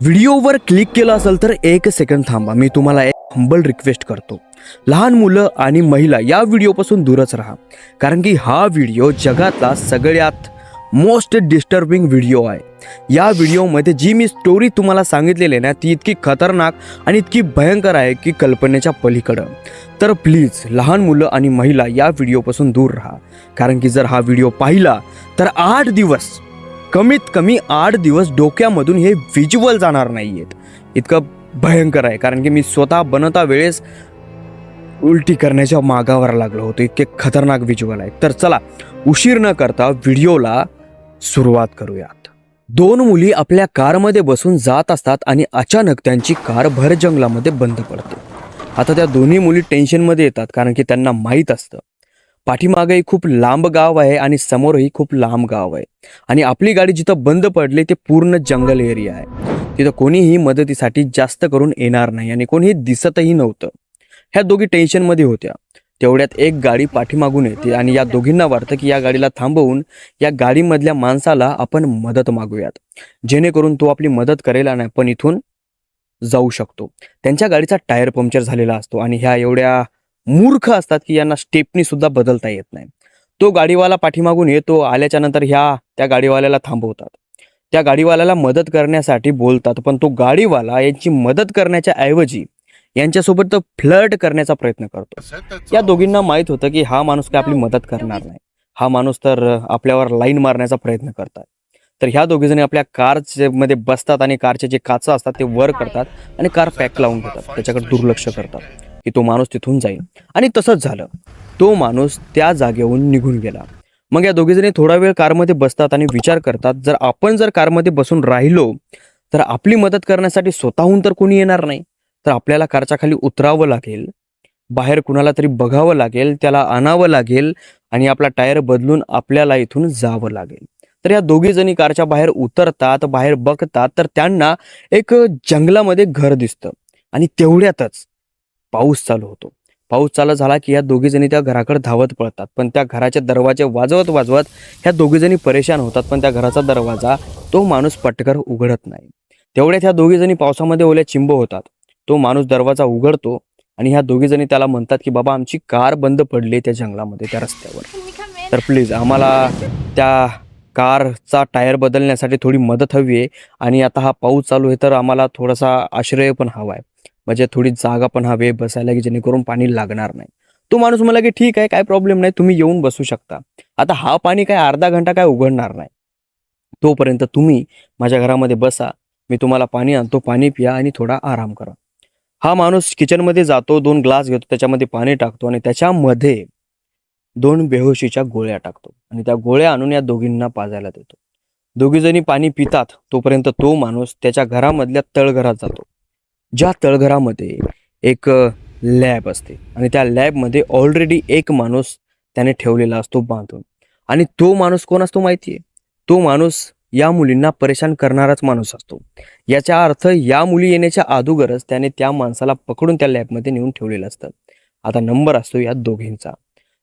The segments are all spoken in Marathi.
व्हिडिओवर क्लिक केलं असेल तर एक सेकंड थांबा. मी तुम्हाला एक हंबल रिक्वेस्ट करतो. लहान मुलं आणि महिला या व्हिडिओपासून दूरच राहा. कारण की हा व्हिडिओ जगातला सगळ्यात मोस्ट डिस्टर्बिंग व्हिडिओ आहे. या व्हिडिओमध्ये जी मी स्टोरी तुम्हाला सांगितलेली आहे ना ती इतकी खतरनाक आणि इतकी भयंकर आहे की कल्पनेच्या पलीकडं. तर प्लीज लहान मुलं आणि महिला या व्हिडिओपासून दूर राहा. कारण की जर हा व्हिडिओ पाहिला तर आठ दिवस कमीत कमी आठ दिवस डोक्यामधून हे व्हिज्युअल जाणार नाही आहेत इतकं भयंकर आहे कारण की मी स्वतः बनवता वेळेस उलटी करण्याच्या मागावर लागलो होतो. इतके खतरनाक व्हिज्युअल आहे तर चला उशीर न करता व्हिडिओला सुरुवात करूयात. दोन मुली आपल्या कारमध्ये बसून जात असतात आणि अचानक त्यांची कार भर जंगलामध्ये बंद पडते. आता त्या दोन्ही मुली टेन्शनमध्ये येतात कारण की त्यांना माहीत असतं. पाठीमागंही खूप लांब गाव आहे आणि समोरही खूप लांब गाव आहे. आणि आपली गाडी जिथं बंद पडली ते पूर्ण जंगल एरिया आहे. तिथं कोणीही मदतीसाठी जास्त करून येणार नाही आणि कोणीही दिसतही नव्हतं. ह्या दोघी टेन्शनमध्ये होत्या. तेवढ्यात एक गाडी पाठीमागून येते आणि या दोघींना वाटतं की या गाडीला थांबवून या गाडीमधल्या माणसाला आपण मदत मागूयात. जेणेकरून तो आपली मदत करेल आणि आपण इथून जाऊ शकतो. त्यांच्या गाडीचा टायर पंक्चर झालेला असतो आणि ह्या एवढ्या मूर्ख असतात की यांना स्टेपनी सुद्धा बदलता येत नाही. तो गाडीवाला पाठीमागून येतो आल्याच्यानंतर ह्या त्या गाडीवाल्याला थांबवतात. त्या गाडीवाल्याला मदत करण्यासाठी बोलतात पण तो गाडीवाला यांची मदत करण्याच्या ऐवजी यांच्यासोबत तो फ्लर्ट करण्याचा प्रयत्न करतो. या दोघींना माहीत होतं की हा माणूस काय आपली मदत करणार नाही. हा माणूस तर आपल्यावर लाईन मारण्याचा प्रयत्न करतात. तर ह्या दोघी जणी आपल्या कारमध्ये बसतात आणि कारचे जे काचा असतात ते वर करतात आणि कार पॅक लावून घेतात. त्याच्याकडे दुर्लक्ष करतात. की तो माणूस तिथून जाईल. आणि तसंच झालं. तो माणूस त्या जागेवरून निघून गेला. मग या दोघीजणी थोडा वेळ कारमध्ये बसतात आणि विचार करतात जर आपण जर कारमध्ये बसून राहिलो तर आपली मदत करण्यासाठी स्वतःहून तर कोणी येणार नाही. तर आपल्याला कारच्या खाली उतरावं लागेल. बाहेर कुणाला तरी बघावं लागेल त्याला आणावं लागेल आणि आपला टायर बदलून आपल्याला इथून जावं लागेल. तर या दोघी जणी कारच्या बाहेर उतरतात बाहेर बघतात तर त्यांना एक जंगलामध्ये घर दिसतं. आणि तेवढ्यातच पाऊस चालू होतो. पाऊस चालू झाला की या दोघीजणी त्या घराकडे धावत पळतात. पण त्या घराचे दरवाजे वाजवत वाजवत ह्या दोघीजणी परेशान होतात. पण त्या घराचा दरवाजा तो माणूस पटकर उघडत नाही. तेवढ्यात ह्या दोघीजणी पावसामध्ये ओल्या चिंब होतात. तो माणूस दरवाजा उघडतो आणि ह्या दोघीजणी त्याला म्हणतात की बाबा आमची कार बंद पडली त्या जंगलामध्ये त्या रस्त्यावर. तर प्लीज आम्हाला त्या कारचा टायर बदलण्यासाठी थोडी मदत हवी आहे आणि आता हा पाऊस चालू आहे तर आम्हाला थोडासा आश्रय पण हवा आहे. म्हणजे थोडी जागा पण हवी बसायला की जेणेकरून पाणी लागणार नाही. तो माणूस मला की ठीक आहे काय प्रॉब्लेम नाही तुम्ही येऊन बसू शकता. आता हा पाणी काय अर्धा घंटा काय उघडणार नाही. तोपर्यंत तुम्ही माझ्या घरामध्ये बसा मी तुम्हाला पाणी आणतो पाणी पिया आणि थोडा आराम करा. हा माणूस किचनमध्ये जातो दोन ग्लास घेतो त्याच्यामध्ये पाणी टाकतो आणि त्याच्यामध्ये दोन बेहोशीच्या गोळ्या टाकतो आणि त्या गोळ्या आणून या दोघींना पाजायला देतो. दोघीजणी पाणी पितात तोपर्यंत तो माणूस त्याच्या घरामधल्या तळघरात जातो. ज्या तळघरामध्ये एक लॅब असते आणि त्या लॅबमध्ये ऑलरेडी एक माणूस त्याने ठेवलेला असतो बांधून. आणि तो माणूस कोण असतो माहिती आहे तो माणूस या मुलींना परेशान करणाराच माणूस असतो. याचा अर्थ या मुली येण्याच्या अगोदरच त्याने त्या माणसाला पकडून त्या लॅबमध्ये नेऊन ठेवलेलं असतं. आता नंबर असतो या दोघींचा.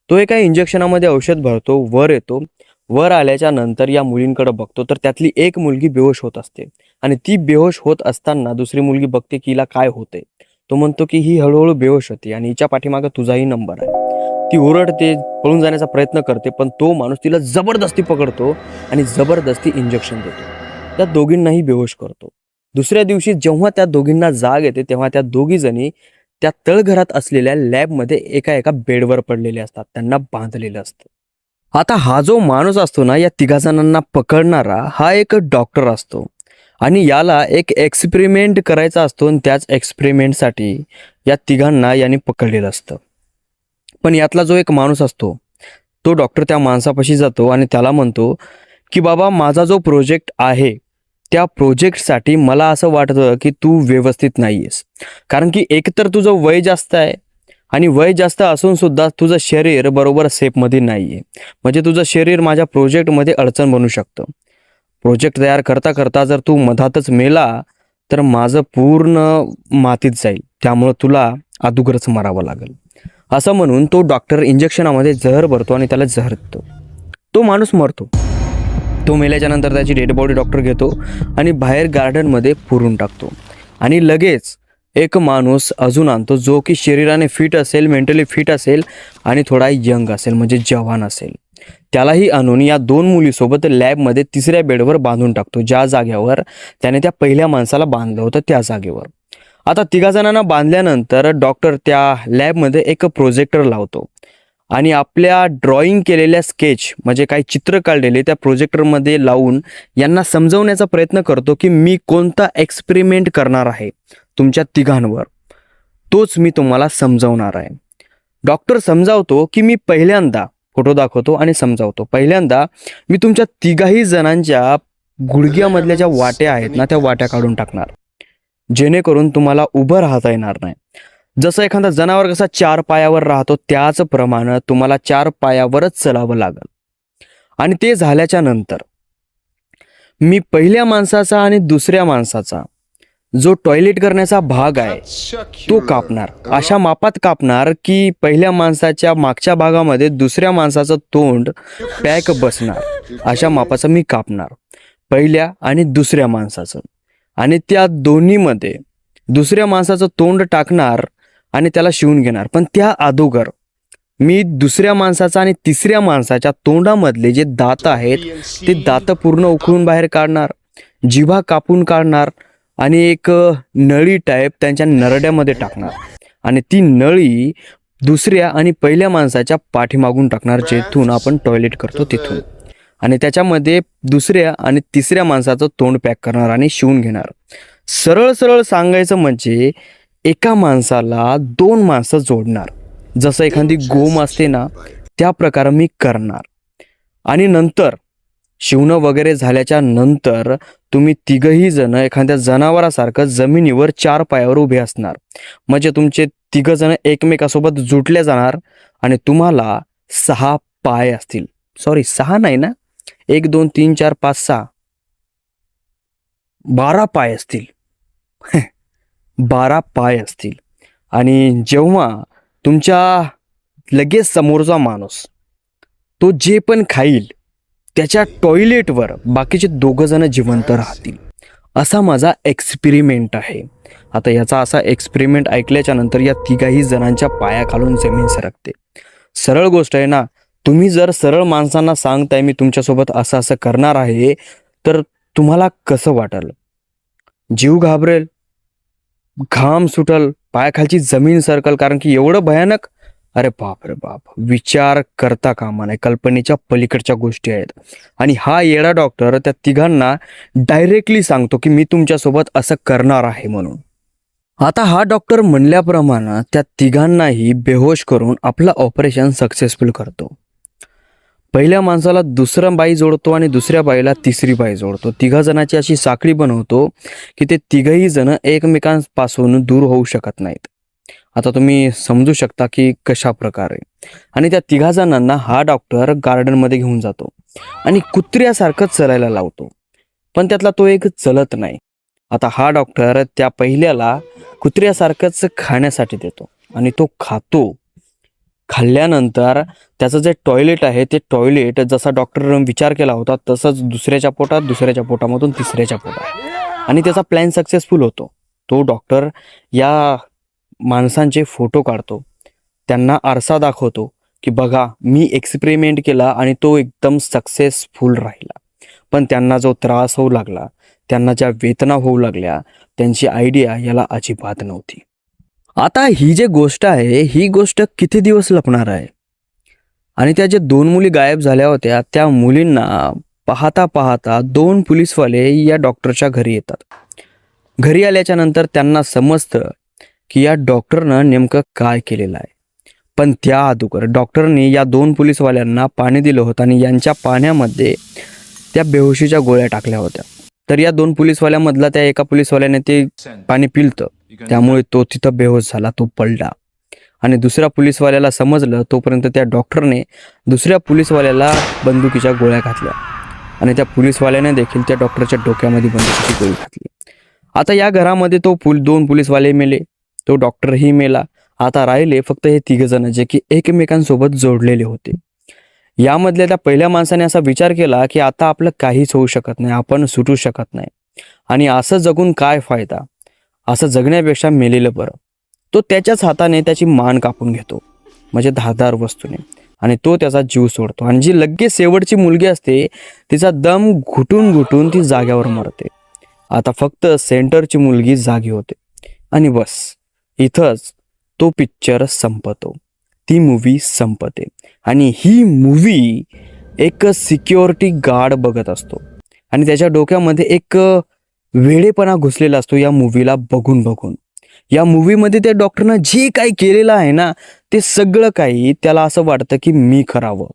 तो एका इंजेक्शनामध्ये औषध भरतो वर येतो वर आल्याच्यानंतर या मुलींकडे बघतो तर त्यातली एक मुलगी बेहोश होत असते. आणि ती बेहोश होत असताना दुसरी मुलगी बघते की हिला काय होते तो म्हणतो की ही हळूहळू बेहोश होती आणि हिच्या पाठीमागे तुझाही नंबर आहे. ती ओरडते पळून जाण्याचा प्रयत्न करते पण तो माणूस तिला जबरदस्ती पकडतो आणि जबरदस्ती इंजेक्शन देतो. त्या दोघींनाही बेहोश करतो. दुसऱ्या दिवशी जेव्हा त्या दोघींना जाग येते तेव्हा त्या दोघी जणी त्या तळघरात असलेल्या लॅबमध्ये एका एका बेडवर पडलेले असतात. त्यांना बांधलेलं असतं. आता हा जो माणूस असतो ना या तिघा जणांना पकडणारा हा एक डॉक्टर असतो. आणि याला एक एक्सपेरिमेंट करायचा असतो आणि त्याच एक्सपेरिमेंटसाठी या तिघांना याने पकडलेलं असतं. पण यातला जो एक माणूस असतो तो डॉक्टर त्या माणसापाशी जातो आणि त्याला म्हणतो की बाबा माझा जो प्रोजेक्ट आहे त्या प्रोजेक्टसाठी मला असं वाटतं की तू व्यवस्थित नाही आहेस कारण की एकतर तुझं वय जास्त आहे आणि वय जास्त असून सुद्धा तुझं शरीर बरोबर सेफमध्ये नाही आहे म्हणजे तुझं शरीर माझ्या प्रोजेक्टमध्ये अडचण बनू शकतं. प्रोजेक्ट तयार करता करता जर तू मधातच मेला तर माझं पूर्ण मातीत जाईल. त्यामुळं तुला अदुगरच मारावं लागेल. असं म्हणून तो डॉक्टर इंजेक्शनामध्ये जहर भरतो आणि त्याला जहरतो देतो. तो माणूस मरतो. तो मेल्याच्यानंतर त्याची डेड बॉडी डॉक्टर घेतो आणि बाहेर गार्डनमध्ये पुरून टाकतो. आणि लगेच एक माणूस अजून आणतो जो की शरीराने फिट असेल मेंटली फिट असेल आणि थोडा यंग असेल म्हणजे जवान असेल. त्यालाही आणून या दोन मुलीसोबत लॅबमध्ये तिसऱ्या बेडवर बांधून टाकतो. ज्या जागेवर त्याने त्या पहिल्या माणसाला बांधलं होतं त्या जागेवर. आता तिघा जणांना बांधल्यानंतर डॉक्टर त्या लॅबमध्ये एक प्रोजेक्टर लावतो. आणि आपल्या ड्रॉइंग केलेल्या स्केच म्हणजे काही चित्र काढलेले त्या प्रोजेक्टरमध्ये लावून यांना समजवण्याचा प्रयत्न करतो की मी कोणता एक्सपेरिमेंट करणार आहे. तुमच्या तिघांवर. तोच मी तुम्हाला समजवणार आहे. डॉक्टर समजावतो की मी पहिल्यांदा फोटो दाखवतो आणि समजावतो. पहिल्यांदा मी तुमच्या तिघाही जणांच्या गुडघ्यामधल्या ज्या वाट्या आहेत ना त्या वाट्या काढून टाकणार. जेणेकरून तुम्हाला उभं राहता येणार नाही. जसं एखादा जनावर कसा चार पायावर राहतो त्याचप्रमाणे तुम्हाला चार पायावरच चलावं लागल. आणि ते झाल्याच्यानंतर मी पहिल्या माणसाचा आणि दुसऱ्या माणसाचा जो टॉयलेट करण्याचा भाग आहे तो कापणार. अशा मापात कापणार की पहिल्या माणसाच्या मागच्या भागामध्ये दुसऱ्या माणसाचं तोंड पॅक बसणार. अशा मापाचं मी कापणार. पहिल्या आणि दुसऱ्या माणसाचं. आणि त्या दोन्हीमध्ये दुसऱ्या माणसाचं तोंड टाकणार आणि त्याला शिवून घेणार. पण त्या अगोदर मी दुसऱ्या माणसाचा आणि तिसऱ्या माणसाच्या तोंडामधले जे दात आहेत ते दात पूर्ण उकळून बाहेर काढणार जिभा कापून काढणार आणि एक नळी टाईप त्यांच्या नरड्यामध्ये टाकणार. आणि ती नळी दुसऱ्या आणि पहिल्या माणसाच्या पाठीमागून टाकणार जेथून आपण टॉयलेट करतो तिथून. आणि त्याच्यामध्ये दुसऱ्या आणि तिसऱ्या माणसाचं तोंड पॅक करणार आणि शिवून घेणार. सरळ सरळ सांगायचं म्हणजे एका माणसाला दोन माणसं जोडणार. जसं एखादी गोम असते ना त्या प्रकारे मी करणार. आणि नंतर शिवणं वगैरे झाल्याच्यानंतर तुम्ही तिघही जण एखाद्या जनावरासारखं जमिनीवर चार पायावर उभे असणार. म्हणजे तुमचे तिघ जण एकमेकासोबत जुटले जाणार आणि तुम्हाला सहा पाय असतील. सॉरी सहा नाही ना? एक दोन तीन चार पाच सहा. बारा पाय असतील. बारा पाय असतील. आणि जेव्हा तुमच्या लगेच समोरचा माणूस तो जे पण खाईल त्याच्या टॉयलेटवर बाकीचे दोघं जण जिवंत राहतील. असा माझा एक्सपेरिमेंट आहे. आता याचा असा एक्सपेरिमेंट ऐकल्याच्या नंतर या तिघाही जणांच्या पायाखालून जमीन सरकते. सरळ गोष्ट आहे ना तुम्ही जर सरळ माणसांना सांगताय मी तुमच्यासोबत असं असं करणार आहे तर तुम्हाला कसं वाटेल? जीव घाबरेल? घाम सुटल? पायाखालची जमीन सरकल? कारण की एवढं भयानक अरे बाप रे बाप. विचार करता कामा नाही कल्पनेच्या पलीकडच्या गोष्टी आहेत. आणि हा येडा डॉक्टर त्या तिघांना डायरेक्टली सांगतो की मी तुमच्यासोबत असं करणार आहे म्हणून. आता हा डॉक्टर म्हणल्याप्रमाणे त्या तिघांनाही बेहोश करून आपलं ऑपरेशन सक्सेसफुल करतो. पहिल्या माणसाला दुसरा बाई जोडतो आणि दुसऱ्या बाईला तिसरी बाई जोडतो. तिघा जणाची अशी साखळी बनवतो की ते तिघही जण एकमेकांपासून दूर होऊ शकत नाहीत. आता तुम्ही समजू शकता की कशा प्रकारे. आणि त्या तिघा जणांना हा डॉक्टर गार्डनमध्ये घेऊन जातो. आणि कुत्र्यासारखं चलायला लावतो. पण त्यातला तो एक चलत नाही. आता हा डॉक्टर त्या पहिल्याला कुत्र्यासारखंच खाण्यासाठी देतो. आणि तो खातो. खाल्ल्यानंतर त्याचं जे टॉयलेट आहे ते टॉयलेट जसा डॉक्टर विचार केला होता तसंच दुसऱ्याच्या पोटात दुसऱ्याच्या पोटामधून तिसऱ्याच्या पोटात. आणि त्याचा प्लॅन सक्सेसफुल होतो. तो डॉक्टर या माणसांचे फोटो काढतो. त्यांना आरसा दाखवतो की बघा मी एक्सपेरिमेंट केला आणि तो एकदम सक्सेसफुल राहिला. पण त्यांना जो त्रास होऊ लागला त्यांना ज्या वेदना होऊ लागल्या त्यांची आयडिया याला अजिबात नव्हती. आता ही जे गोष्ट आहे ही गोष्ट किती दिवस लपणार आहे? आणि त्या ज्या दोन मुली गायब झाल्या होत्या त्या मुलींना पाहता पाहता दोन पोलीसवाले या डॉक्टरच्या घरी येतात. घरी आल्याच्यानंतर त्यांना समजतं की या डॉक्टरनं नेमकं काय केलेलं आहे. पण त्या अगोदर डॉक्टरने या दोन पोलीसवाल्यांना पाणी दिलं होतं आणि यांच्या पाण्यामध्ये त्या बेहोशीच्या गोळ्या टाकल्या होत्या. तर या दोन पोलीसवाल्यामधला त्या एका पोलीसवाल्याने ते पाणी पिलतं. त्यामुळे तो तिथं बेहोश झाला तो पडला. आणि दुसऱ्या पोलीसवाल्याला समजलं तोपर्यंत त्या डॉक्टरने दुसऱ्या पोलीसवाल्याला बंदुकीच्या गोळ्या घातल्या. आणि त्या पोलीसवाल्याने देखील त्या डॉक्टरच्या डोक्यामध्ये बंदुकीची गोळी घातली. आता या घरामध्ये तो पुल दोन पोलीसवाले मेले. तो डॉक्टरही मेला. आता राहिले फक्त हे तिघ जण जे की एकमेकांसोबत जोडलेले होते. यामधल्या त्या पहिल्या माणसाने असा विचार केला की आता आपलं काहीच होऊ शकत नाही आपण सुटू शकत नाही. आणि असं जगून काय फायदा? असं जगण्यापेक्षा मेलेलं बरं. तो त्याच्याच हाताने त्याची मान कापून घेतो. म्हणजे धारदार वस्तूने. आणि तो त्याचा जीव सोडतो. आणि जी लगेच शेवटची मुलगी असते तिचा दम घुटून घुटून ती जाग्यावर मरते. आता फक्त सेंटरची मुलगी जागी होते. आणि बस. इथंच तो पिक्चर संपतो. ती मूवी संपते. आणि ही मूवी एक सिक्युरिटी गार्ड बघत असतो. आणि त्याच्या डोक्यामध्ये एक वेळेपणा घुसलेला असतो या मूवीला बघून बघून. या मूवीमध्ये त्या डॉक्टरनं जे काही केलेलं आहे ना ते सगळं काही त्याला असं वाटतं की मी करावं.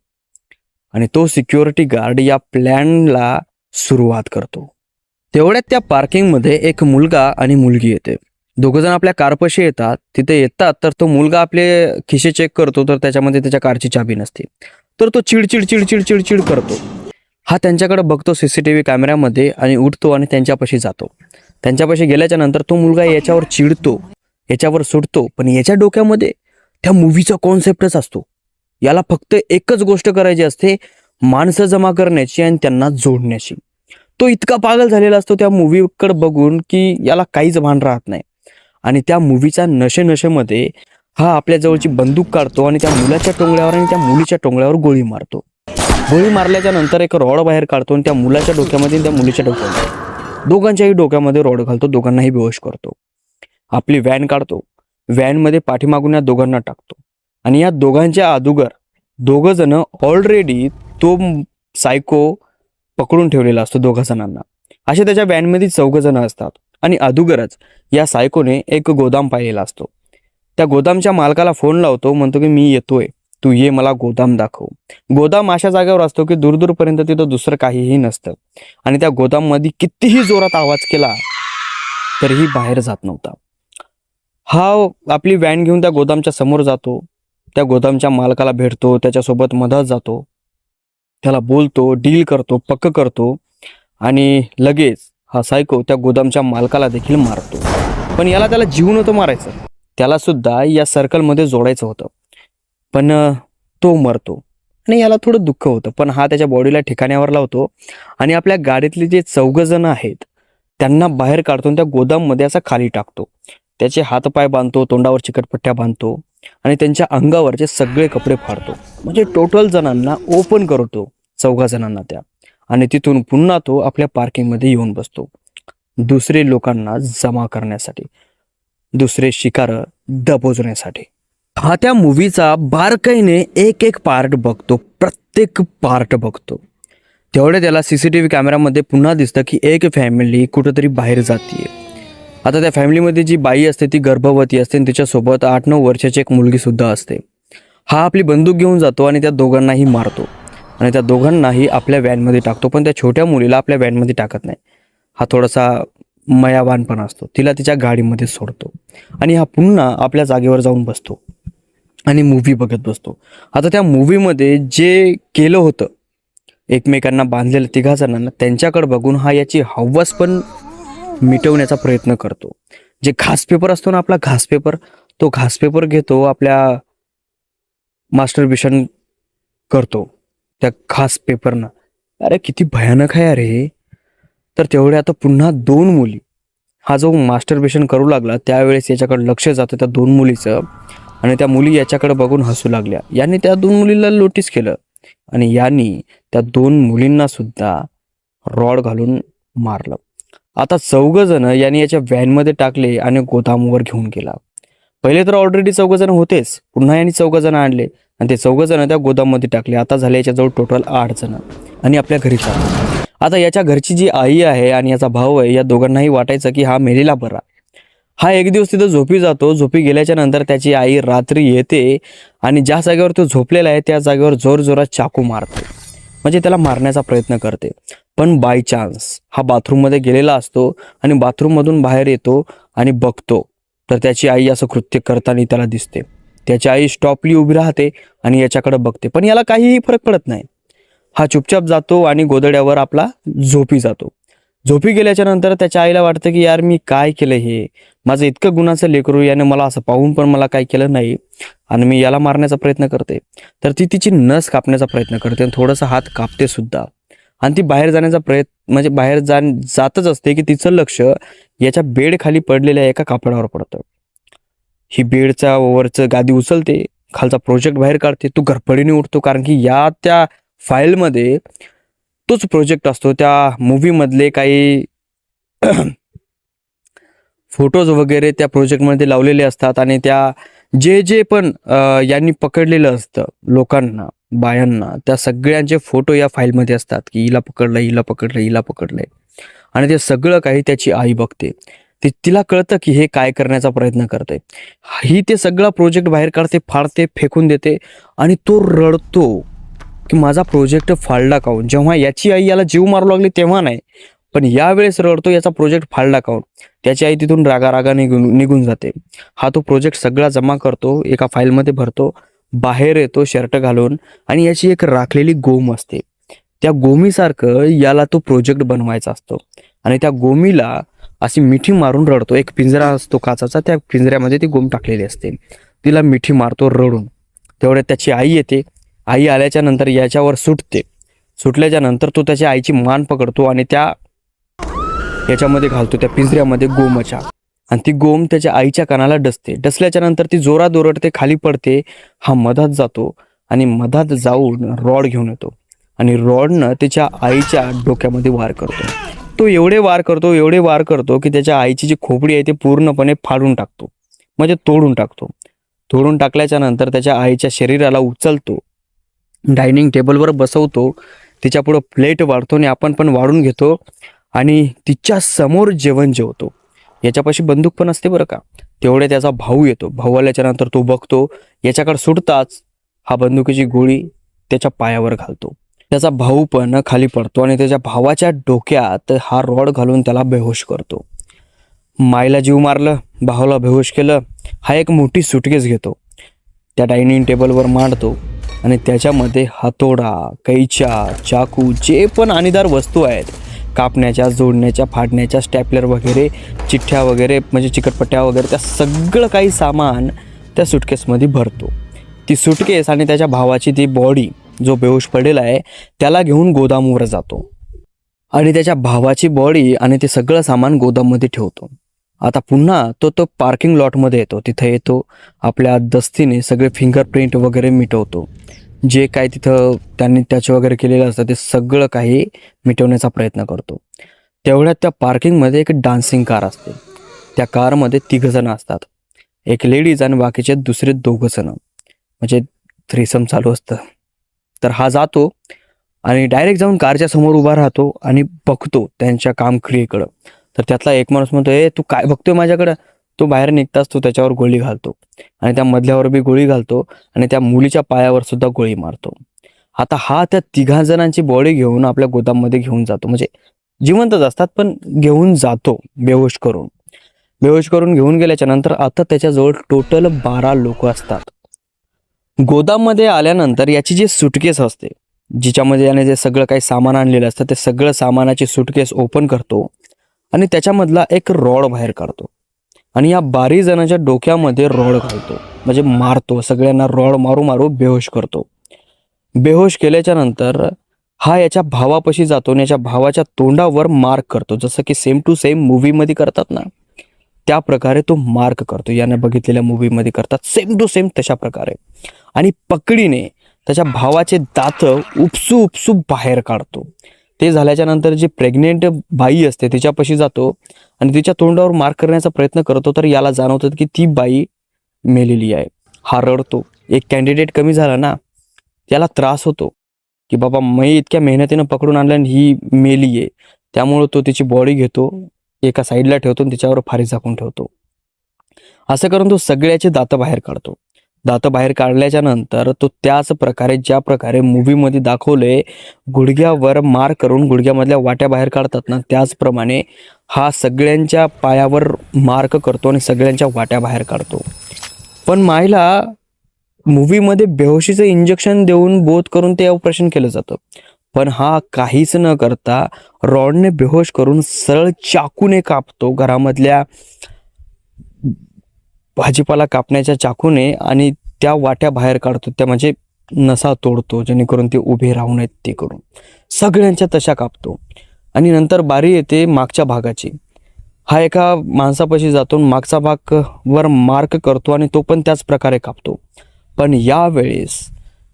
आणि तो सिक्युरिटी गार्ड या प्लॅनला सुरुवात करतो. तेवढ्यात त्या पार्किंगमध्ये एक मुलगा आणि मुलगी येते. दोघं जण आपल्या कारपाशी येतात तिथे येतात तर तो मुलगा आपले खिशे चेक करतो तर त्याच्यामध्ये त्याच्या कारची चाबी नसते. तर तो चिडचिड चिडचिड चिडचिड करतो. हा त्यांच्याकडे बघतो सीसीटीव्ही कॅमेऱ्यामध्ये आणि उठतो आणि त्यांच्यापाशी जातो. त्यांच्यापाशी गेल्याच्यानंतर तो मुलगा याच्यावर चिडतो याच्यावर सुटतो पण याच्या डोक्यामध्ये त्या मूवीचा कॉन्सेप्टच असतो. याला फक्त एकच गोष्ट करायची असते माणसं जमा करण्याची आणि त्यांना जोडण्याची. तो इतका पागल झालेला असतो त्या मूवीकडे बघून की याला काहीच भान राहत नाही. आणि त्या मूवीच्या नशे नशेमध्ये हा आपल्या जवळची बंदूक काढतो आणि त्या मुलाच्या टोंगळ्यावर आणि त्या मुलीच्या टोंगळ्यावर गोळी मारतो. गोळी मारल्याच्या नंतर एक रॉड बाहेर काढतो आणि त्या मुलाच्या डोक्यामध्ये त्या मुलीच्या डोक्यामध्ये दोघांच्याही डोक्यामध्ये रॉड घालतो दोघांनाही बेहोश करतो. आपली व्हॅन काढतो व्हॅनमध्ये पाठीमागून या दोघांना टाकतो. आणि या दोघांच्या अदुगर दोघं जण ऑलरेडी तो सायको पकडून ठेवलेला असतो दोघा जणांना. असे त्याच्या व्हॅनमध्ये चौघ जण असतात. आणि अदुगरच या सायकोने एक गोदाम पाहिलेला असतो. त्या गोदामच्या मालकाला फोन लावतो म्हणतो की मी येतोय तू ये मला गोदाम दाखव. गोदाम अशा जागेवर असतो की दूरदूरपर्यंत तिथं दुसरं काहीही नसतं. आणि त्या गोदाममध्ये कितीही जोरात आवाज केला तरीही बाहेर जात नव्हता. हा आपली व्हॅन घेऊन त्या गोदामच्या समोर जातो त्या गोदामच्या मालकाला भेटतो त्याच्यासोबत मदत जातो. त्याला बोलतो डील करतो पक्क करतो आणि लगेच हा सायको त्या गोदामच्या मालकाला देखील मारतो. पण याला त्याला जीव नव्हतं मारायचं. त्याला सुद्धा या सर्कलमध्ये जोडायचं होतं. पण तो मरतो. आणि याला थोडं दुःख होतं. पण हा त्याच्या बॉडीला ठिकाण्यावर लावतो. आणि आपल्या गाडीतले जे चौघजण आहेत त्यांना बाहेर काढतो आणि त्या गोदाममध्ये असा खाली टाकतो. त्याचे हातपाय बांधतो तोंडावर चिकटपट्ट्या बांधतो आणि त्यांच्या अंगावरचे सगळे कपडे फाडतो. म्हणजे टोटल जणांना ओपन करतो चौघा जणांना त्या. आणि तिथून पुन्हा तो आपल्या पार्किंगमध्ये येऊन बसतो. दुसरे लोकांना जमा करण्यासाठी दुसरे शिकार दबोजण्यासाठी. हा त्या मूवीचा बारकाईने एक एक पार्ट बघतो प्रत्येक पार्ट बघतो. तेवढे त्याला सी सी टी व्ही कॅमेरामध्ये पुन्हा दिसतं की एक फॅमिली कुठंतरी बाहेर जाते आता त्या फॅमिलीमध्ये जी बाई असते ती गर्भवती असते आणि तिच्यासोबत आठ नऊ वर्षाची एक मुलगीसुद्धा असते. हा आपली बंदूक घेऊन जातो आणि त्या दोघांनाही मारतो. आणि त्या दोघांनाही आपल्या व्हॅनमध्ये टाकतो पण त्या छोट्या मुलीला आपल्या व्हॅनमध्ये टाकत नाही. हा थोडासा मयावानपणा असतो. तिला तिच्या गाडीमध्ये सोडतो. आणि हा पुन्हा आपल्या जागेवर जाऊन बसतो. आणि मूव्ही बघत बसतो. आता त्या मूव्हीमध्ये जे केलं होतं एकमेकांना बांधलेलं तिघा जणांना त्यांच्याकडे बघून हा याची हव्वस पण मिटवण्याचा प्रयत्न करतो. जे घास पेपर असतो ना आपला घास पेपर तो घास पेपर घेतो आपल्या मास्टर करतो. त्या खास पेपरनं. अरे किती भयानक आहे अरे. तर तेवढे आता पुन्हा दोन मुली. हा जो मास्टरबेशन करू लागला त्यावेळेस याच्याकडे लक्ष जातं त्या दोन मुलीचं. आणि त्या मुली याच्याकडे बघून हसू लागल्या. यांनी त्या दोन मुलीला नोटीस केलं. आणि यांनी त्या दोन मुलींना सुद्धा रॉड घालून मारलं. आता चौघ जण यांनी याच्या व्हॅनमध्ये टाकले आणि गोदामवर घेऊन गेला. पहिले तर ऑलरेडी चौघ जण होतेच. पुन्हा यांनी चौघ जण आणले. आणि ते चौघ जण त्या गोदाममध्ये टाकले. आता झाले याच्याजवळ टोटल आठ जण. आणि आपल्या घरी चालले आता याच्या घरची जी आई आहे आणि याचा भाऊ आहे या दोघांनाही वाटायचं की हा मेलेला बरा. हा एक दिवस तिथं झोपी जातो. झोपी गेल्याच्यानंतर त्याची आई रात्री येते आणि ज्या जागेवर तो झोपलेला आहे त्या जागेवर जोर जोरात चाकू मारते. म्हणजे त्याला मारण्याचा प्रयत्न करते. पण बाय चान्स हा बाथरूममध्ये गेलेला असतो आणि बाथरूममधून बाहेर येतो आणि बघतो. तर त्याची आई असं कृत्य करताना त्याला दिसते. त्याची आई स्टॉपली उभी राहते आणि याच्याकडे बघते. पण याला काहीही फरक पडत नाही. हा चुपचाप जातो आणि गोदड्यावर आपला झोपी जातो. झोपी गेल्याच्यानंतर त्याच्या आईला वाटतं की यार मी काय केलं हे? माझं इतकं गुणाचं लेकरू याने मला असं पाहून पण मला काय केलं नाही आणि मी याला मारण्याचा प्रयत्न करते. तर ती तिची नस कापण्याचा प्रयत्न करते आणि थोडासा हात कापते सुद्धा. आणि ती बाहेर जाण्याचा प्रयत्न म्हणजे बाहेर जा जातच असते की तिचं लक्ष याच्या बेडखाली पडलेल्या एका कापडावर पडतं. ही बेडचा वरचं गादी उचलते खालचा प्रोजेक्ट बाहेर काढते तो घरपडीने उठतो कारण की या त्या फाईलमध्ये तोच प्रोजेक्ट असतो. त्या मूवीमधले काही फोटोज वगैरे त्या प्रोजेक्टमध्ये लावलेले असतात. आणि त्या जे जे पण यांनी पकडलेलं असतं लोकांना बायांना त्या सगळ्यांचे फोटो या फाईलमध्ये असतात. की हिला पकडलं हिला पकडलं हिला पकडलंय. आणि ते सगळं काही त्याची आई बघते. ते तिला कळतं की हे काय करण्याचा प्रयत्न करते ही ते सगळा प्रोजेक्ट बाहेर काढते फाडते फेकून देते आणि तो रडतो की माझा प्रोजेक्ट फाडला काऊन जेव्हा याची आई याला जीव मारू लागली तेव्हा नाही. पण यावेळेस रडतो याचा प्रोजेक्ट फाडला काऊन त्याची आई तिथून रागा रागा निघून निघून जाते. हा तो प्रोजेक्ट सगळा जमा करतो एका फाईलमध्ये भरतो बाहेर येतो शर्ट घालून आणि याची एक राखलेली गोम असते. त्या गोमीसारखं याला तो प्रोजेक्ट बनवायचा असतो. आणि त्या गोमीला अशी मिठी मारून रडतो. एक पिंजरा असतो काचाचा त्या पिंजऱ्यामध्ये ती गोम टाकलेली असते. तिला मिठी मारतो रडून. तेवढ्यात त्याची आई येते. आई आल्याच्यानंतर याच्यावर सुटते. सुटल्याच्या नंतर तो त्याच्या आईची मान पकडतो आणि त्या याच्यामध्ये घालतो त्या पिंजऱ्यामध्ये गोमच्या आणि ती गोम त्याच्या आईच्या कानाला डसते. डसल्याच्या नंतर ती जोरात ओरडते खाली पडते. हा मधात जातो आणि मधात जाऊन रॉड घेऊन येतो आणि रॉडनं त्याच्या आईच्या डोक्यामध्ये वार करतो. तो एवढे वार करतो एवढे वार करतो की त्याच्या आईची जी खोपडी आहे ती पूर्णपणे फाडून टाकतो. म्हणजे तोडून टाकतो. तोडून टाकल्याच्या नंतर त्याच्या आईच्या शरीराला उचलतो. डायनिंग टेबलवर बसवतो. तिच्या पुढं प्लेट वाढतो आणि आपण पण वाढून घेतो आणि तिच्या समोर जेवण जेवतो. याच्यापाशी बंदूक पण असते बरं का. तेवढे त्याचा भाऊ येतो. भाऊ आल्याच्यानंतर तो बघतो. याच्याकडे सुटताच हा बंदुकीची गोळी त्याच्या पायावर घालतो. त्याचा भाऊ पण खाली पडतो आणि त्याच्या भावाच्या डोक्यात हा रॉड घालून त्याला बेहोश करतो. मायला जीव मारलं भावाला बेहोश केलं हा एक मोठी सुटकेस घेतो. त्या डायनिंग टेबलवर मांडतो आणि त्याच्यामध्ये हातोडा कैच्या चाकू जे पण आणीदार वस्तू आहेत कापण्याच्या जोडण्याच्या फाडण्याच्या स्टॅपलर वगैरे चिठ्ठ्या वगैरे म्हणजे चिकटपट्ट्या वगैरे त्या सगळं काही सामान त्या सुटकेसमध्ये भरतो. ती सुटकेस आणि त्याच्या भावाची ती बॉडी जो बेहोश पडलेला आहे त्याला घेऊन गोदामवर जातो. आणि त्याच्या भावाची बॉडी आणि ते सगळं सामान गोदाममध्ये ठेवतो. आता पुन्हा तो तो पार्किंग लॉटमध्ये येतो. तिथे येतो आपल्या दस्तीने सगळे फिंगरप्रिंट वगैरे मिटवतो. जे काय तिथं त्यांनी त्याचे वगैरे केलेलं असतं ते सगळं काही मिटवण्याचा प्रयत्न करतो. तेवढ्यात त्या पार्किंगमध्ये एक डान्सिंग कार असते. त्या कारमध्ये तिघजण असतात. एक लेडीज आणि बाकीचे दुसरे दोघं जण. म्हणजे थ्रीसम चालू असतं. तर हा जातो आणि डायरेक्ट जाऊन कारच्या समोर उभा राहतो आणि बघतो त्यांच्या कामक्रियेकडं. तर त्यातला एक माणूस म्हणतो ए तू काय बघतोय माझ्याकडं? तो बाहेर निघताच तो त्याच्यावर गोळी घालतो आणि त्या मधल्यावर बी गोळी घालतो आणि त्या मुलीच्या पायावर सुद्धा गोळी मारतो. आता हा त्या तिघा जणांची बॉडी घेऊन आपल्या गोदाममध्ये घेऊन जातो. म्हणजे जिवंतच असतात पण घेऊन जातो बेहोश करून. बेहोश करून घेऊन गेल्याच्यानंतर आता त्याच्याजवळ टोटल बारा लोक असतात. गोदाममध्ये आल्यानंतर याची जी सुटकेस असते जिच्यामध्ये याने जे सगळं काही सामान आणलेलं असतं ते सगळं सामानाची सुटकेस ओपन करतो आणि त्याच्यामधला एक रॉड बाहेर काढतो आणि या बारी जणांच्या डोक्यामध्ये रॉड घालतो म्हणजे मारतो सगळ्यांना रॉड मारू मारू बेहोश करतो. बेहोश केल्याच्यानंतर हा याच्या भावापाशी जातो आणि याच्या भावाच्या तोंडावर मार्क करतो जसं की सेम टू सेम मूवीमध्ये करतात ना. त्या प्रकारे तो मार्क करतो. याने बघितलेल्या मूवीमध्ये करतात. सेम टू सेम तशा प्रकारे. आणि पकडीने त्याच्या भावाचे दात उपसू उपसू बाहेर काढतो. ते झाल्याच्यानंतर जी प्रेग्नेंट बाई असते तिच्यापाशी जातो आणि तिच्या तोंडावर मार्क करण्याचा प्रयत्न करतो तर याला जाणवतं की ती बाई मेलेली आहे. हा रडतो. एक कॅन्डिडेट कमी झाला ना त्याला त्रास होतो. की बाबा मी इतक्या मेहनतीनं पकडून आणलं आणि ही मेली आहे त्यामुळं तो तिची बॉडी घेतो. एका साईडला ठेवतो आणि तिच्यावर फारी झाकून ठेवतो. असं करून तो सगळ्याचे दात बाहेर काढतो. दात बाहेर काढल्याच्या नंतर तो त्याच प्रकारे ज्या प्रकारे मूवीमध्ये दाखवले गुडघ्यावर मार करून गुडघ्यामधल्या वाट्या बाहेर काढतात ना त्याचप्रमाणे हा सगळ्यांच्या पायावर मार्क करतो आणि सगळ्यांच्या वाट्या बाहेर काढतो. पण मायला मूवीमध्ये बेहोशीचं इंजेक्शन देऊन बोध करून ते ऑपरेशन केलं जातं. पण हा काहीच न करता रॉडने बेहोश करून सरळ चाकूने कापतो. घरामधल्या भाजीपाला कापण्याच्या चाकूने आणि त्या वाट्या बाहेर काढतो. त्या म्हणजे नसा तोडतो जेणेकरून ते उभे राहू नयेत ते करून. सगळ्यांच्या तशा कापतो. आणि नंतर बारी येते मागच्या भागाची. हा एका माणसापाशी जातो मागचा भाग वर मार्क करतो आणि तो पण त्याच प्रकारे कापतो. पण यावेळेस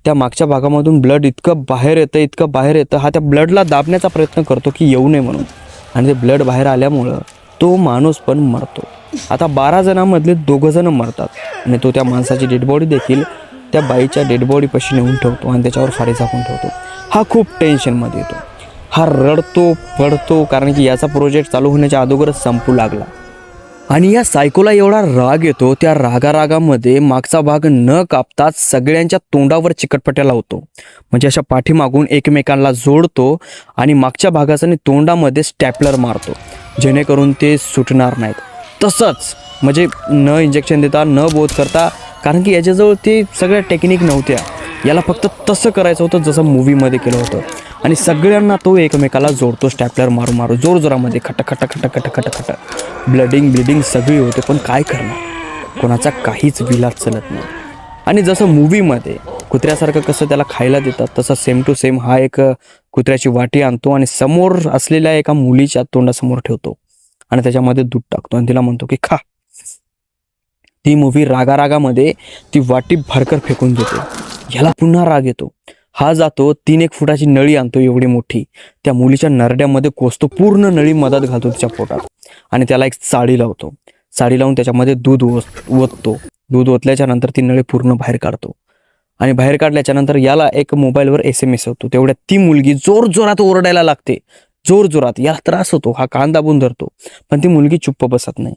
त्या मागच्या भागामधून ब्लड इतकं बाहेर येतं इतकं बाहेर येतं हा त्या ब्लडला दाबण्याचा प्रयत्न करतो की येऊ नये म्हणून. आणि ते ब्लड बाहेर आल्यामुळं तो माणूस पण मरतो. आता बारा जणांमधले दोघं जण मरतात. आणि तो त्या माणसाची डेडबॉडी देखील त्या बाईच्या डेडबॉडीपाशी नेऊन ठेवतो आणि त्याच्यावर फाडी झाकून ठेवतो. हा खूप टेन्शनमध्ये येतो. हा रडतो पडतो कारण की याचा प्रोजेक्ट चालू होण्याच्या अगोदरच संपू लागला. आणि या सायकोला एवढा राग येतो त्या रागारागामध्ये मागचा भाग न कापताच सगळ्यांच्या तोंडावर चिकटपट्या लावतो म्हणजे अशा पाठीमागून एकमेकांना जोडतो आणि मागच्या भागाचा आणि तोंडामध्ये स्टॅपलर मारतो. जेणेकरून ते सुटणार नाहीत. तसंच म्हणजे न इंजेक्शन देता न बोध करता कारण की याच्याजवळ ते सगळ्या टेक्निक नव्हत्या. याला फक्त तसं करायचं होतं जसं मूवीमध्ये केलं होतं. आणि सगळ्यांना तो एकमेकाला जोडतो स्टॅपलर मारू मारू जोरजोरामध्ये खट खट खट खट खट खट ब्लडिंग ब्लिडिंग सगळी होते पण काय करणार? कोणाचा काहीच विलाज चलत नाही. आणि जसं मूवीमध्ये कुत्र्यासारखं कसं त्याला खायला देतात तसं सेम टू सेम हा एक कुत्र्याची वाटी आणतो आणि समोर असलेल्या एका मुलीच्या तोंडासमोर ठेवतो. आणि त्याच्यामध्ये दूध टाकतो आणि तिला म्हणतो की खा. ती मूवी रागारागामध्ये ती वाटी भरकर फेकून देते. ह्याला पुन्हा राग येतो. हा जातो तीन एक फुटाची नळी आणतो एवढी मोठी. त्या मुलीच्या नरड्यामध्ये कोसतो पूर्ण नळी मदत घालतो तिच्या पोटात. आणि त्याला एक साडी लावतो. साडी लावून त्याच्यामध्ये दूध ओत ओततो. दूध ओतल्याच्या नंतर ती नळी पूर्ण बाहेर काढतो. आणि बाहेर काढल्याच्या नंतर याला एक मोबाईलवर एस एम एस होतो. तेवढ्या ती मुलगी जोर जोरात ओरडायला लागते. जोर जोरात. याला त्रास होतो. हा कान दाबून धरतो पण ती मुलगी चुप्प बसत नाही.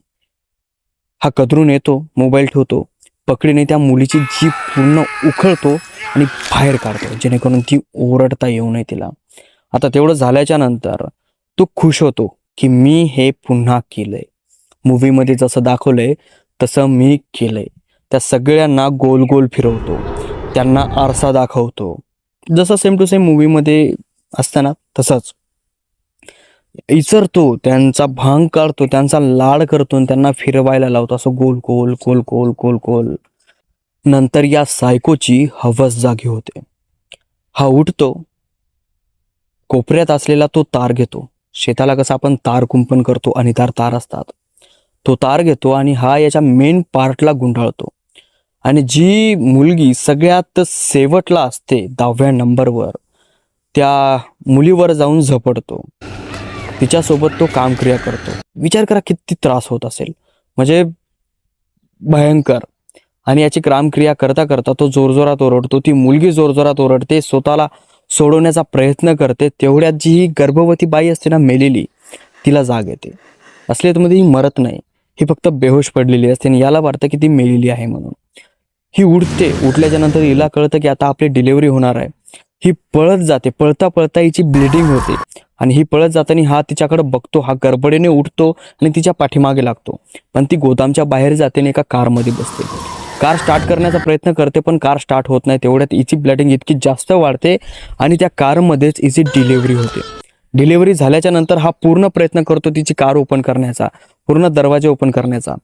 हा कदरून येतो मोबाईल ठेवतो. पकडीने त्या मुलीची जीभ पूर्ण उखळतो आणि बाहेर काढतो जेणेकरून ती ओरडता येऊ नये तिला. आता तेवढं झाल्याच्यानंतर तो खुश होतो की मी हे पुन्हा केलंय. मूवीमध्ये जसं दाखवलंय तसं मी केलंय. त्या सगळ्यांना गोल गोल फिरवतो त्यांना आरसा दाखवतो. जसं सेम टू सेम मूवीमध्ये असताना तसंच. इचरतो त्यांचा भांग काढतो त्यांचा लाड करतो आणि त्यांना फिरवायला लावतो. असं गोल गोल गोल गोल गोल गोल. नंतर या सायकोची हवस जागी होते. हा उठतो. कोपऱ्यात असलेला तो तार घेतो. शेताला कसं आपण तार कुंपण करतो आणि तार तार असतात. तो तार घेतो आणि हा याच्या मेन पार्टला गुंडाळतो. आणि जी मुलगी सगळ्यात शेवटला असते दहाव्या नंबरवर त्या मुलीवर जाऊन झपडतो. तिच्यासोबत तो कामक्रिया करतो. विचार करा किती त्रास होत असेल. म्हणजे भयंकर. आणि याची कामक्रिया करता करता तो जोरजोरात ओरडतो. ती मुलगी जोरजोरात ओरडते स्वतःला सोडवण्याचा प्रयत्न करते. तेवढ्यात जी ही गर्भवती बाई असते ना मेलेली तिला जाग येते. असल्यामध्ये म्हणजे ही मरत नाही. ही फक्त बेहोश पडलेली असते आणि याला वाटतं की ती मेलेली आहे म्हणून. ही उठते. उठल्याच्या नंतर हिला कळतं की आता आपली डिलिव्हरी होणार आहे. ही पळत जाते. पळता पळता हिची ब्लिडिंग होते. आणि ही पळत जाताना हा तिच्याकडे बघतो हा गडबडीने उठतो आणि तिच्या पाठीमागे लागतो. पण ती गोदामच्या बाहेर जाते आणि एका कारमध्ये बसते. कार स्टार्ट करण्याचा प्रयत्न करते पण कार स्टार्ट होत नाही. तेवढ्यात हिची ब्लडिंग इतकी जास्त वाढते आणि त्या कारमध्येच हिची डिलिव्हरी होते. डिलिव्हरी झाल्याच्यानंतर हा पूर्ण प्रयत्न करतो तिची कार ओपन करण्याचा पूर्ण दरवाजे ओपन करण्याचा.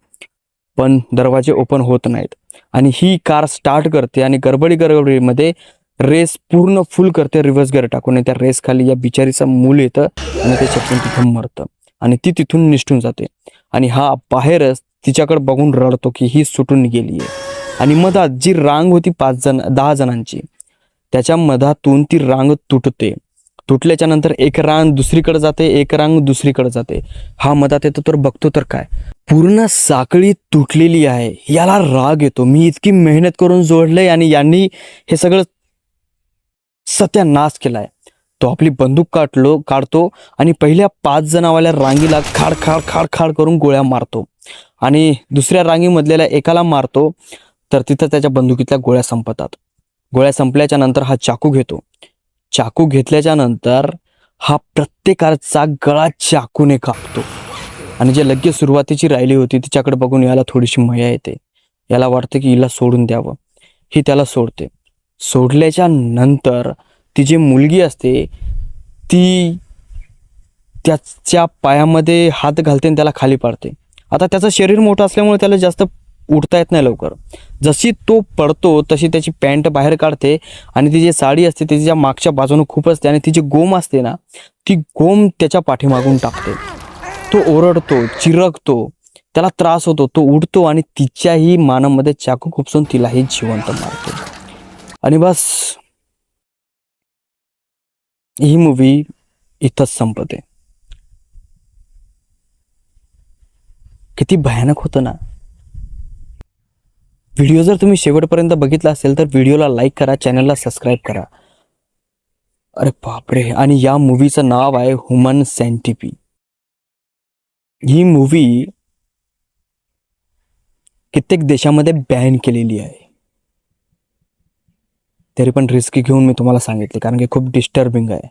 पण दरवाजे ओपन होत नाहीत. आणि ही कार स्टार्ट करते आणि गडबडी गडबडीमध्ये रेस पूर्ण फुल करते रिव्हर्स गेअर टाकून. आणि त्या रेस खाली या बिचारीचं मूल येतं आणि ते चपकून तिथून मरतं. आणि ती तिथून निष्ठून जाते. आणि हा बाहेरच तिच्याकडे बघून रडतो की ही सुटून गेली आहे आणि मधात जी रांग होती पाच जण दहा जणांची त्याच्या मधातून ती रांग तुटते. तुटल्याच्या नंतर एक रांग दुसरीकडे जाते एक रांग दुसरीकडे जाते. हा मधात येतो तर बघतो तर काय? पूर्ण साखळी तुटलेली आहे. याला राग येतो. मी इतकी मेहनत करून जोडलंय आणि यांनी हे सगळं सत्यानाश केलाय. तो आपली बंदूक काढलो काढतो आणि पहिल्या पाच जणावाल्या रांगीला खाड खाड खाड खाड करून गोळ्या मारतो. आणि दुसऱ्या रांगीमधलेल्या एकाला मारतो तर तिथं त्याच्या बंदुकीतल्या गोळ्या संपतात. गोळ्या संपल्याच्या नंतर हा चाकू घेतो. चाकू घेतल्याच्या नंतर हा प्रत्येकाचा गळा चाकूने कापतो. आणि जे लगेच सुरुवातीची राहिली होती तिच्याकडे बघून याला थोडीशी मया येते. याला वाटतं की हिला सोडून द्यावं. ही त्याला सोडते. सोडल्याच्या नंतर ती जी मुलगी असते ती त्याच्या पायामध्ये हात घालते आणि त्याला खाली पाडते. आता त्याचं शरीर मोठं असल्यामुळे त्याला जास्त उठता येत नाही लवकर. जशी तो पडतो तशी त्याची पॅन्ट बाहेर काढते आणि ती जी साडी असते ती तिच्या मागच्या बाजूने खूप असते आणि ती जी गोम असते ना ती गोम त्याच्या पाठीमागून टाकते. तो ओरडतो चिरकतो त्याला त्रास होतो तो उठतो आणि तिच्याही मानामध्ये चाकू खुपसून तिलाही जिवंत मारतो. आणि बस ही मूवी इथंच संपते. किती भयानक होतं ना. व्हिडिओ जर तुम्ही शेवटपर्यंत बघितला असेल तर व्हिडिओला लाईक करा चॅनलला सबस्क्राईब करा. अरे बापरे आणि या मूवीचं नाव आहे ह्युमन सेंटिपी ही मूवी कित्येक देशामध्ये बॅन केलेली आहे. तरी पण रिस्क घेऊन मी तुम्हाला सांगितले कारण की खूप डिस्टर्बिंग आहे.